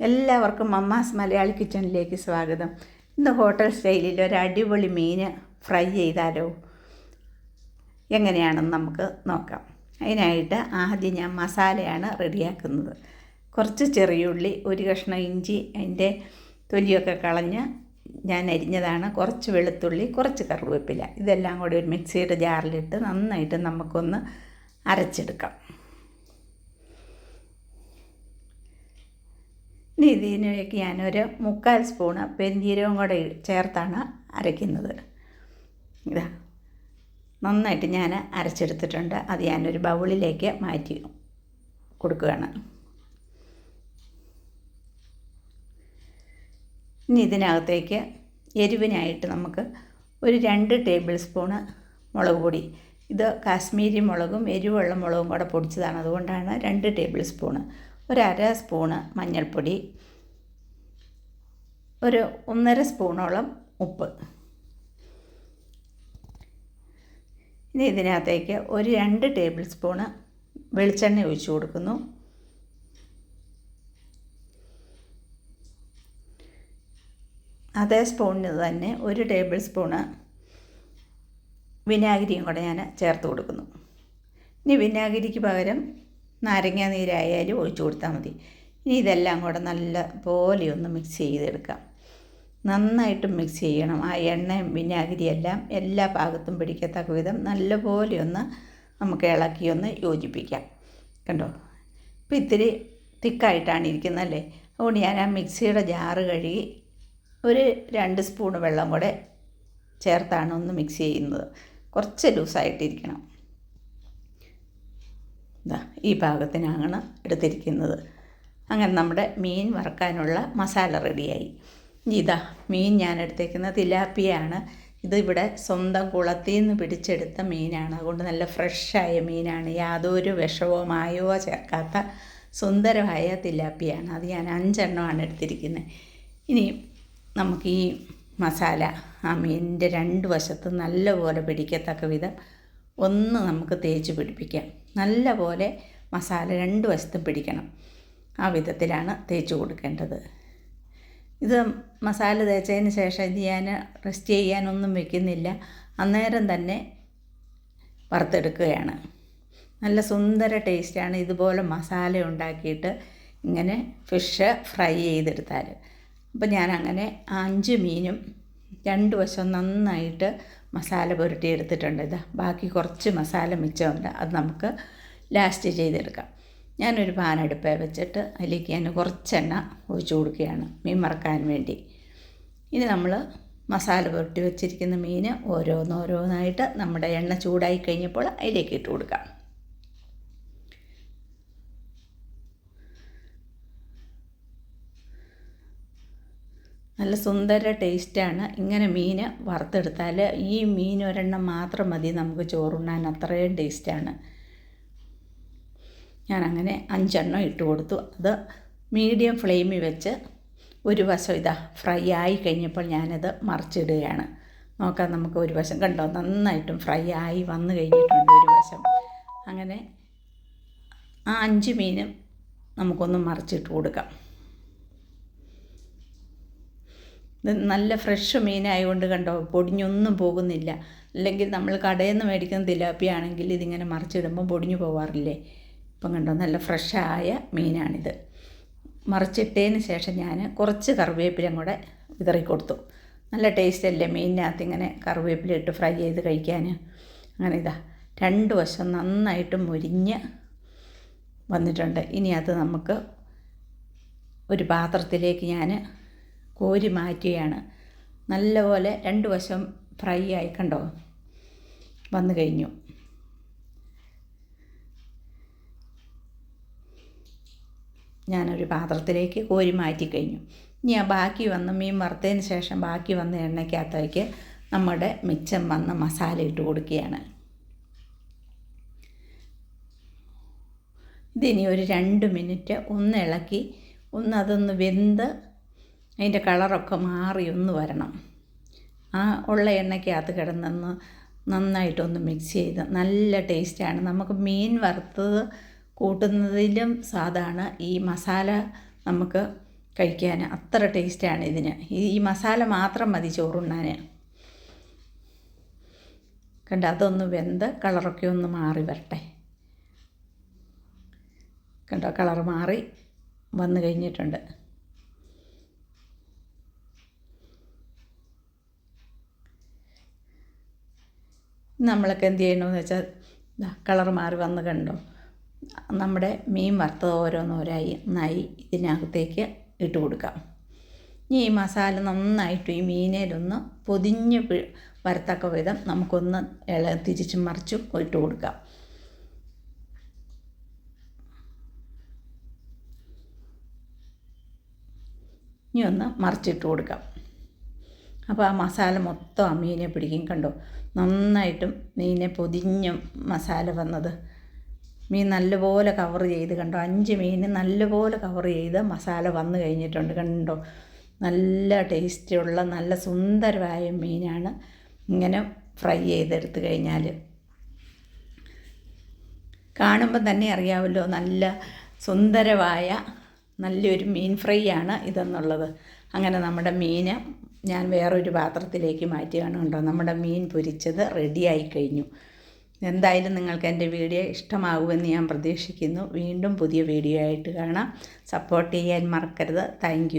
എല്ലാവർക്കും മമ്മാസ് മലയാളി കിച്ചണിലേക്ക് സ്വാഗതം. ഇന്ന് ഹോട്ടൽ സ്റ്റൈലിൽ ഒരു അടിപൊളി മീൻ ഫ്രൈ ചെയ്താലോ? എങ്ങനെയാണെന്ന് നമുക്ക് നോക്കാം. അതിനായിട്ട് ആദ്യം ഞാൻ മസാലയാണ് റെഡിയാക്കുന്നത്. കുറച്ച് ചെറിയുള്ളി ഒരു കഷ്ണം ഇഞ്ചി അതിന്റെ തൊലിയൊക്കെ കളഞ്ഞ് ഞാൻ അരിഞ്ഞതാണ്. കുറച്ച് വെളുത്തുള്ളി കുറച്ച് കറിവേപ്പില. ഇതെല്ലാം കൂടി ഒരു മിക്സിയുടെ ജാറിലിട്ട് നന്നായിട്ട് നമുക്കൊന്ന് അരച്ചെടുക്കാം. ഇതിലേക്ക് ഞാനൊരു മുക്കാൽ സ്പൂണ് പെരിഞ്ചീരവും കൂടെ ചേർത്താണ് അരയ്ക്കുന്നത്. ഇതാ. നന്നായിട്ട് ഞാൻ അരച്ചെടുത്തിട്ടുണ്ട്. അത് ഞാനൊരു ബൗളിലേക്ക് മാറ്റി കൊടുക്കുകയാണ്. ഇനി ഇതിനകത്തേക്ക് എരിവിനായിട്ട് നമുക്ക് ഒരു രണ്ട് ടേബിൾ സ്പൂണ് മുളക് പൊടി. ഇത് കാശ്മീരി മുളകും എരിവുള്ള മുളകും കൂടെ പൊടിച്ചതാണ്. അതുകൊണ്ടാണ് രണ്ട് ടേബിൾ സ്പൂണ് ഒരു അര സ്പൂണ് മഞ്ഞൾപ്പൊടി ഒരു ഒന്നര സ്പൂണോളം ഉപ്പ്. ഇനി ഇതിനകത്തേക്ക് ഒരു രണ്ട് ടേബിൾ സ്പൂണ് വെളിച്ചെണ്ണ ഒഴിച്ചു കൊടുക്കുന്നു. അതേ സ്പൂണിന് തന്നെ ഒരു ടേബിൾ സ്പൂണ് വിനാഗിരിയും കൂടെ ഞാൻ ചേർത്ത് കൊടുക്കുന്നു. ഇനി വിനാഗിരിക്ക് പകരം നാരങ്ങ നീരായാലും ഒഴിച്ചു കൊടുത്താൽ മതി. ഇനി ഇതെല്ലാം കൂടെ നല്ല പോലെ ഒന്ന് മിക്സ് ചെയ്തെടുക്കാം. നന്നായിട്ട് മിക്സ് ചെയ്യണം. ആ എണ്ണയും വിനാഗിരിയെല്ലാം എല്ലാ ഭാഗത്തും പിടിക്കത്തക്ക വിധം നല്ലപോലെ ഒന്ന് നമുക്ക് ഇളക്കി ഒന്ന് യോജിപ്പിക്കാം. കണ്ടോ? ഇപ്പം ഇത്തിരി തിക്കായിട്ടാണ് ഇരിക്കുന്നതല്ലേ അതുകൊണ്ട് ഞാൻ ആ മിക്സിയുടെ ജാറ് കഴുകി ഒരു രണ്ട് സ്പൂൺ വെള്ളം കൂടെ ചേർത്താണ് ഒന്ന് മിക്സ് ചെയ്യുന്നത്. കുറച്ച് ലൂസായിട്ടിരിക്കണം. ഈ പാകത്തിനാണ് എടുത്തിരിക്കുന്നത്. അങ്ങനെ നമ്മുടെ മീൻ വറുക്കാനുള്ള മസാല റെഡിയായി. ഇതാ മീൻ ഞാൻ എടുത്തേക്കുന്ന തിലാപ്പിയാണ്. ഇത് ഇവിടെ സ്വന്തം കുളത്തിൽ നിന്ന് പിടിച്ചെടുത്ത മീനാണ്. അതുകൊണ്ട് നല്ല ഫ്രഷായ മീനാണ്. യാതൊരു വിഷമോ മായവോ ചേർക്കാത്ത സുന്ദരമായ തിലാപ്പിയാണ്. അത് ഞാൻ അഞ്ചെണ്ണമാണ് എടുത്തിരിക്കുന്നത്. ഇനി നമുക്ക് ഈ മസാല ആ മീനിന്റെ രണ്ട് വശത്ത് നല്ലപോലെ പിടിക്കത്തക്ക വിധം ഒന്ന് നമുക്ക് തേച്ച് പിടിപ്പിക്കാം. നല്ലപോലെ മസാല രണ്ട് വശത്തും പിടിക്കണം. ആ വിധത്തിലാണ് തേച്ച് കൊടുക്കേണ്ടത്. ഇത് മസാല തേച്ചതിന് ശേഷം ഇത് ഞാൻ റെസ്റ്റ് ചെയ്യാനൊന്നും വെക്കുന്നില്ല. അന്നേരം തന്നെ വറുത്തെടുക്കുകയാണ്. നല്ല സുന്ദര ടേസ്റ്റാണ് ഇതുപോലെ മസാല ഉണ്ടാക്കിയിട്ട് ഇങ്ങനെ ഫിഷ് ഫ്രൈ ചെയ്തെടുത്താൽ അപ്പോൾ ഞാൻ അങ്ങനെ അഞ്ച് മീനും രണ്ട് വശം നന്നായിട്ട് മസാല പുരട്ടി എടുത്തിട്ടുണ്ട് ഇതാ ബാക്കി കുറച്ച് മസാല മിച്ചമുണ്ട്. അത് നമുക്ക് ലാസ്റ്റ് ചെയ്തെടുക്കാം. ഞാനൊരു പാനെടുപ്പ് വെച്ചിട്ട് അതിലേക്ക് ഞാൻ കുറച്ചെണ്ണ ഒഴിച്ചു കൊടുക്കുകയാണ്. മീൻ മറക്കാൻ വേണ്ടി. ഇനി നമ്മൾ മസാല പുരട്ടി വെച്ചിരിക്കുന്ന മീൻ ഓരോന്നോരോന്നായിട്ട് നമ്മുടെ എണ്ണ ചൂടായി കഴിഞ്ഞപ്പോൾ അതിലേക്ക് ഇട്ട് കൊടുക്കാം. നല്ല സുന്ദര ടേസ്റ്റാണ്. ഇങ്ങനെ മീൻ വറുത്തെടുത്താൽ ഈ മീൻ ഒരെണ്ണം മാത്രം മതി നമുക്ക് ചോറുണ്ണാൻ. അത്രയും ടേസ്റ്റാണ്. ഞാൻ അങ്ങനെ അഞ്ചെണ്ണം ഇട്ട് കൊടുത്തു. അത് മീഡിയം ഫ്ലെയിമിൽ വെച്ച് ഒരു വശം ഇതാ ഫ്രൈ ആയി കഴിഞ്ഞപ്പോൾ ഞാനത് മറിച്ചിടുകയാണ്. നോക്കാം നമുക്ക് ഒരു വശം കണ്ടോ? നന്നായിട്ടും ഫ്രൈ ആയി വന്നു കഴിഞ്ഞിട്ടുണ്ട് ഒരു വശം. അങ്ങനെ ആ അഞ്ച് മീനും നമുക്കൊന്ന് മറിച്ചിട്ട് കൊടുക്കാം ഇത് നല്ല ഫ്രഷ് മീനായതുകൊണ്ട് കണ്ടോ പൊടിഞ്ഞൊന്നും പോകുന്നില്ല. അല്ലെങ്കിൽ നമ്മൾ കടയിൽ നിന്ന് മേടിക്കുന്ന തിലാപ്പിയ ആണെങ്കിൽ ഇതിങ്ങനെ മറിച്ചിടുമ്പോൾ പൊടിഞ്ഞു പോവാറില്ലേ? ഇപ്പം കണ്ടോ നല്ല ഫ്രഷായ മീനാണിത്. മറിച്ചിട്ടതിന് ശേഷം ഞാൻ കുറച്ച് കറിവേപ്പിലയും കൂടെ വിതറി കൊടുത്തു. നല്ല ടേസ്റ്റ് അല്ലേ മീനിനകത്ത് ഇങ്ങനെ കറിവേപ്പില ഇട്ട് ഫ്രൈ ചെയ്ത് കഴിക്കാൻ? അങ്ങനെ ഇതാ രണ്ട് വശം നന്നായിട്ട് മുരിഞ്ഞ് വന്നിട്ടുണ്ട്. ഇനി അത് നമുക്ക് ഒരു പാത്രത്തിലേക്ക് ഞാൻ കോരി മാറ്റിയാണ് നല്ലപോലെ രണ്ട് വശം ഫ്രൈ ആയി കണ്ടോ? വന്നു കഴിഞ്ഞു. ഞാനൊരു പാത്രത്തിലേക്ക് കോരി മാറ്റി കഴിഞ്ഞു. ഇനി ആ ബാക്കി വന്ന് മീൻ വറുത്തതിന് ശേഷം ബാക്കി വന്ന എണ്ണയ്ക്കകത്തേക്ക് നമ്മുടെ മിച്ചം വന്ന മസാല ഇട്ട് കൊടുക്കുകയാണ്. ഇതിനി ഒരു രണ്ട് മിനിറ്റ് ഒന്ന് ഇളക്കി ഒന്ന് അതൊന്ന് വെന്ത് അതിന്റെ കളറൊക്കെ മാറി ഒന്ന് വരണം. ആ ഉള്ള എണ്ണയ്ക്കകത്ത് കിടന്നൊന്ന് നന്നായിട്ടൊന്ന് മിക്സ് ചെയ്ത് നല്ല ടേസ്റ്റാണ് നമുക്ക് മീൻ വറുത്തത് കൂട്ടുന്നതിലും സാധാണ്. ഈ മസാല നമുക്ക് കഴിക്കാൻ അത്ര ടേസ്റ്റാണ് ഇതിന്. ഈ മസാല മാത്രം മതി ചോറുണ്ണാൻ. കണ്ട? അതൊന്ന് വെന്ത് കളറൊക്കെ ഒന്ന് മാറി വരട്ടെ. കണ്ടോ? കളർ മാറി വന്നു കഴിഞ്ഞിട്ടുണ്ട്. നമ്മളൊക്കെ എന്ത് ചെയ്യണമെന്ന് വെച്ചാൽ കളർ മാറി വന്ന് കണ്ടോ? നമ്മുടെ മീൻ വറുത്തത് ഓരോന്നോരായി നന്നായി ഇതിനകത്തേക്ക് ഇട്ട് കൊടുക്കാം. ഇനി ഈ മസാല നന്നായിട്ട് ഈ മീനേലൊന്ന് പൊതിഞ്ഞ് വരത്തക്ക വിധം നമുക്കൊന്ന് ഇള തിരിച്ച് മറിച്ചും ഇട്ട് കൊടുക്കാം. ഇനി ഒന്ന് മറിച്ചിട്ട് കൊടുക്കാം. അപ്പോൾ ആ മസാല മൊത്തം ആ മീനെ പിടിക്കും കണ്ടോ? നന്നായിട്ടും മീനെ പൊതിഞ്ഞ മസാല വന്നത്. മീൻ നല്ലപോലെ കവർ ചെയ്ത് കണ്ടോ? അഞ്ച് മീൻ നല്ലപോലെ കവർ ചെയ്ത് മസാല വന്നു കഴിഞ്ഞിട്ടുണ്ട് കണ്ടോ? നല്ല ടേസ്റ്റുള്ള നല്ല സുന്ദരമായ മീനാണ് ഇങ്ങനെ ഫ്രൈ ചെയ്തെടുത്ത് കഴിഞ്ഞാൽ കാണുമ്പോൾ തന്നെ അറിയാമല്ലോ നല്ല സുന്ദരമായ നല്ലൊരു മീൻ ഫ്രൈ ആണ് ഇതെന്നുള്ളത്. അങ്ങനെ നമ്മുടെ മീൻ ഞാൻ വേറൊരു പാത്രത്തിലേക്ക് മാറ്റുകയാണ് കേട്ടോ നമ്മുടെ മീൻ പൊരിച്ചത് റെഡിയായി കഴിഞ്ഞു. എന്തായാലും നിങ്ങൾക്ക് എന്റെ വീഡിയോ ഇഷ്ടമാകുമെന്ന് ഞാൻ പ്രതീക്ഷിക്കുന്നു. വീണ്ടും പുതിയ വീഡിയോ ആയിട്ട് കാണാം. സപ്പോർട്ട് ചെയ്യാൻ മറക്കരുത്. താങ്ക്